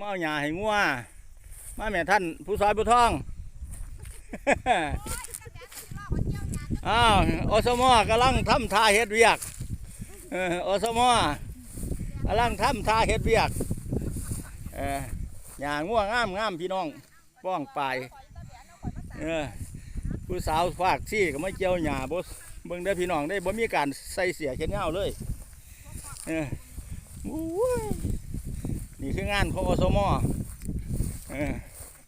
มาเอาหญ้าให้งัวมาแม่ท่านผู้ซอยผู้ทอง อ้าวอสมกำลังทำท่าเฮ็ดเวียกเอออสมกำลังทำท่าเฮ็ดเวียกเออหญ้างัวงามงามพี่น้องป้องปลายเออผู้สาวฝากซี่ก็มาเกี่ยวหญ้าบ่เบิ่งได้พี่น้องได้บ่มีการใส่เสียเข็นเงาเลยเออโอ้ย นี่คืองานของอสมออ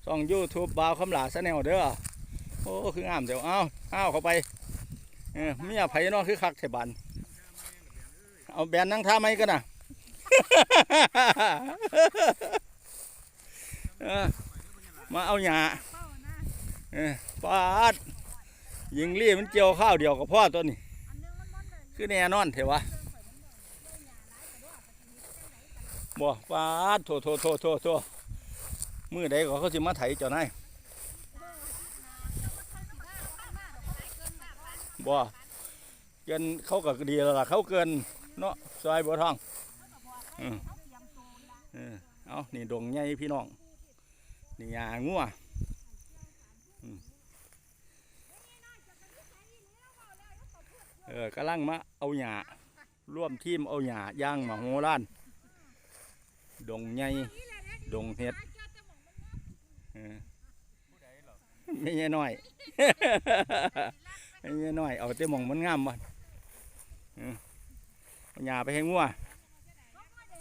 ช่อง YouTube บ่าวคำหลาแนลเด้อโอ้คืองามเดี๋ยวเอาเอาเข้าไปเออเมียไผเนอคือคักเทบันเอาแบนนั่งท่าไหมกันนะมาเอาหยาปาดยิงรีมันเจียวข้าวเดียวกับพ่อตัวนี้ คือแน่นอนเถอะวะ บ่ปาดโถโถโถโถโถมือใดก็เขาสิมาไถเจ้านายบ่เกินเขาก็ดีแล้วล่ะเขาเกินเนาะซอยบัวทองอืมเออเอานี่ดงใหญ่พี่น้อง นี่ยางัวเออกำลังมาเอาหญ้าร่วมทีมเอาหญ้าย่างมาโหร้าน ดงใหญ่ดงเห็ดไม่ใช่น้อยไม่เงี้ยน้อย เอาเต้มองมันงามบ่อืมเอาหญ้าไปให้งัว